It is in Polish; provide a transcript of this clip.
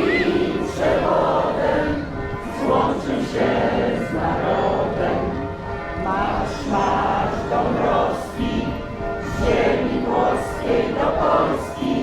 swoim przewodem złączy się z narodem. Marsz, marsz do z ziemi włoskiej do Polski.